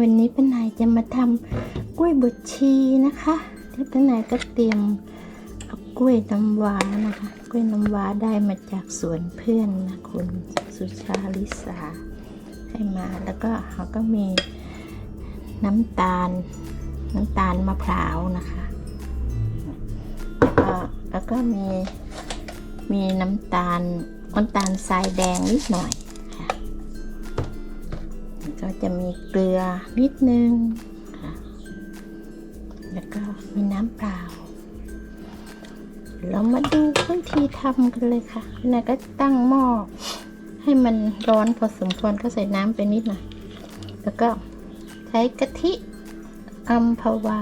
วันนี้ป้านายจะมาทำกล้วยบดชีนะคะที่ป้านายก็เตรียมเอากล้วยน้ำว้านะคะ กล้วยน้ำว้าได้มาจากสวนเพื่อนนะคุณสุชาลิสาให้มาแล้วก็เขาก็มีน้ำตาลน้ำตาลมะพร้าวนะคะแล้วก็มีมีน้ำตาลน้ำตาลทรายแดงนิดหน่อย จะมีเกลือนิดนึง แล้วก็มีน้ำเปล่า เรามาดูวิธีทำกันเลยค่ะนายก็ตั้งหม้อให้มันร้อนพอสมควรก็ใส่น้ำไปนิดหน่อย แล้วก็ใช้กะทิอัมพวา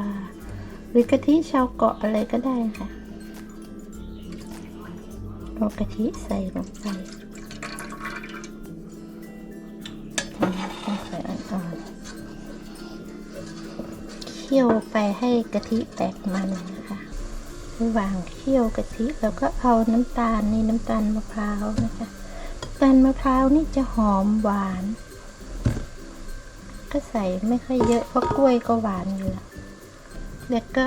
หรือกะทิชาวเกาะอะไรก็ได้ค่ะเอากะทิใส่ลงไป คี่ยวไปให้กะทิแตกมันนะคะระหว่างเคี่ยวกะทิเราก็เอาน้ำตาลนี่น้ำตาลมะพร้าวนะคะน้ำตาลมะพร้าวนี่จะหอมหวาน ก็ใส่ไม่ค่อยเยอะเพราะกล้วยก็หวานอยู่แล้วแล้วก็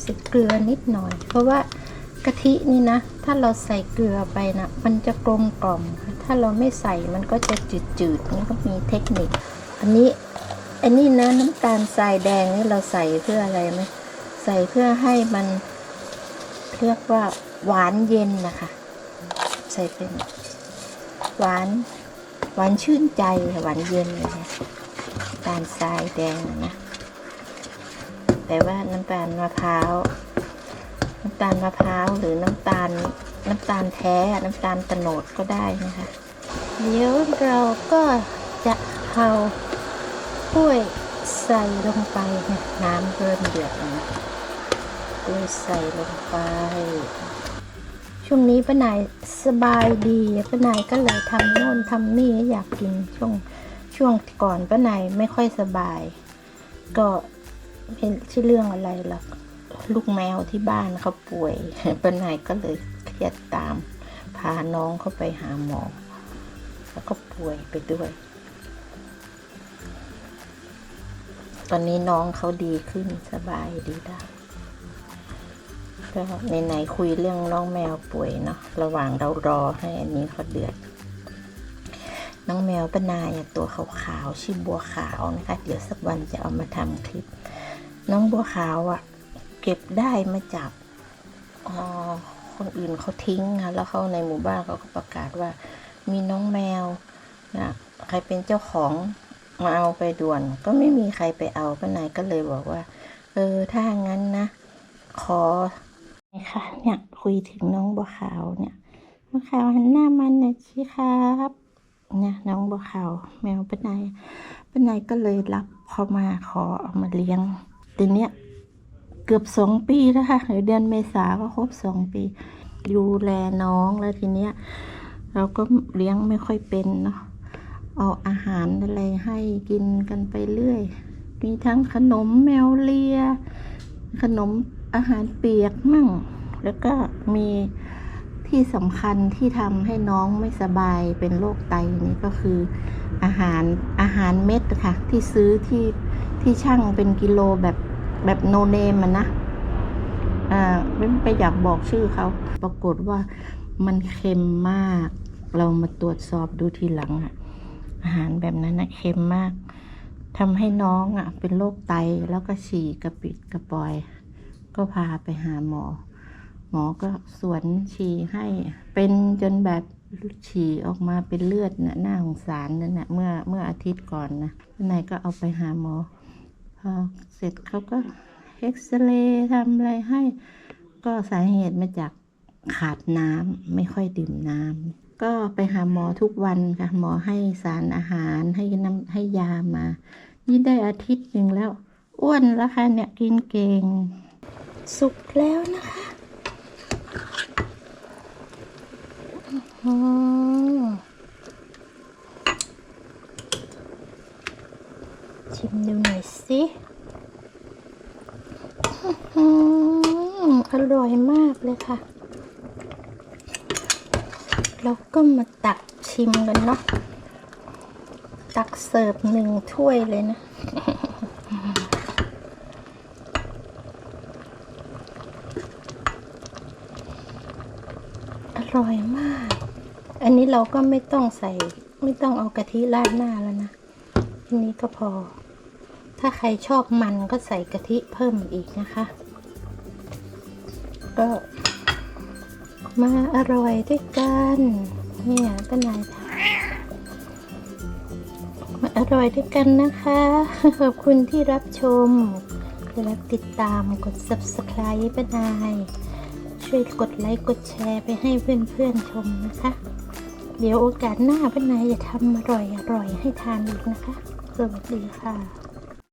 ใส่เกลือนิดหน่อย เพราะว่ากะทินี่นะ ถ้าเราใส่เกลือไปนะมันจะกลมกล่อมถ้าเราไม่ใส่มันก็จะจืดๆนี่ก็มีเทคนิค อันนี้ อันนี้นะน้ำตาลทรายแดงนี่เราใส่เพื่ออะไรไหมใส่เพื่อให้มันเรียกว่าหวานเย็นนะคะ ใส่เป็นหวานหวานชื่นใจหวานเย็นเลยนะน้ำตาลทรายแดงนะแต่ว่าน้ำตาลมะพร้าวน้ำตาลมะพร้าวหรือน้ำตาลน้ำตาลแท้น้ำตาลตะโนดก็ได้นะคะ เดี๋ยวเราก็จะเอา กล้วยใส่ลงไปเนี่ยน้ำเริ่มเดือดแล้วนะกล้วยใส่ลงไป ช่วงนี้ป้านายสบายดีป้านายก็เลยทำโน่นทำนี่อยากกินช่วงช่วงก่อนป้านายไม่ค่อยสบาย ก็เป็นชื่อเรื่องอะไรหรอกลูกแมวที่บ้านเขาป่วยป้านายก็เลยเครียดตาม พาน้องเขาไปหาหมอ แล้วก็ป่วยไปด้วย ตอนนี้น้องเขาดีขึ้นสบายดีได้ก็ไหนๆคุยเรื่องน้องแมวป่วยเนาะระหว่างเรารอให้อันนี้เขาเดือด น้องแมวป้านายตัวขาวๆชื่อบัวขาวนะคะ เดี๋ยวสักวันจะเอามาทำคลิป น้องบัวขาวอะ่ะ เก็บได้มาจากคนอื่นเขาทิ้งค่ะแล้วเขาในหมู่บ้านเขาก็ประกาศว่า มีน้องแมวนะใครเป็นเจ้าของ มาเอาไปด่วน ก็ไม่มีใครไปเอาป้านายก็เลยบอกว่า เออ ถ้างั้นนะ ขอค่ะเนี่ยคุยถึงน้องบัวขาวเนี่ยบัวขาวหันหน้ามันหน่อยสิครับเนี่ยน้องบัวขาวแมวป้านายป้านายก็เลยรับเขามาขอเอามาเลี้ยงทีเนี้ยเกือบสองปีแล้วค่ะเดี๋ยวเดือนเมษาก็ครบสองปีดูแลน้องแล้วทีเนี้ยเราก็เลี้ยงไม่ค่อยเป็นเนาะ เอาอาหารอะไรให้กินกันไปเรื่อย มีทั้งขนมแมวเลีย ขนมอาหารเปียกมั่ง แล้วก็มีที่สำคัญที่ทำให้น้องไม่สบายเป็นโรคไตนี่ก็คืออาหารอาหารเม็ดค่ะ ที่ซื้อที่ที่ช่างเป็นกิโลแบบแบบโนเนมมันนะอ่าไม่ไปอยากบอกชื่อเขา ปรากฏว่ามันเค็มมาก เรามาตรวจสอบดูทีหลังอะ อาหารแบบนั้นนะเค็มมากทำให้น้องอะ เป็นโรคไตแล้วก็ฉี่กระปิดกระปอย ก็พาไปหาหมอ หมอก็สวนฉี่ให้ เป็นจนแบบฉี่ออกมาเป็นเลือดนะหน่าสงสารนั่นนะเมื่อเมื่ออาทิตย์ก่อนนะนายก็เอาไปหาหมอ พอเสร็จเขาก็เอ็กซเรย์ทำอะไรให้ ก็สาเหตุมาจากขาดน้ำไม่ค่อยดื่มน้ำ ก็ไปหาหมอทุกวันค่ะ หมอให้สารอาหารให้น้ำให้ยามา นี่ได้อาทิตย์หนึ่งแล้ว อ้วนแล้วค่ะเนี่ยกินเก่ง สุกแล้วนะคะอชิมดูหน่อยสิออร่อยมากเลยค่ะ เราก็มาตักชิมกันเนาะ ตักเสิร์ฟหนึ่งถ้วยเลยนะอร่อยมาก อันนี้เราก็ไม่ต้องใส่ ไม่ต้องเอากะทิราดหน้าแล้วนะ อันนี้ก็พอ ถ้าใครชอบมันก็ใส่กะทิเพิ่มอีกนะคะ ก็ มาอร่อยด้วยกันเนี่ยป้านายมาอร่อยด้วยกันนะคะ ขอบคุณที่รับชมและติดตามกด subscribe ป้านายช่วยกดไลค์กดแชร์ไปให้เพื่อนๆชมนะคะ เดี๋ยวโอกาสหน้าป้านายจะทำอร่อยๆให้ทานอีกนะคะ สวัสดีค่ะ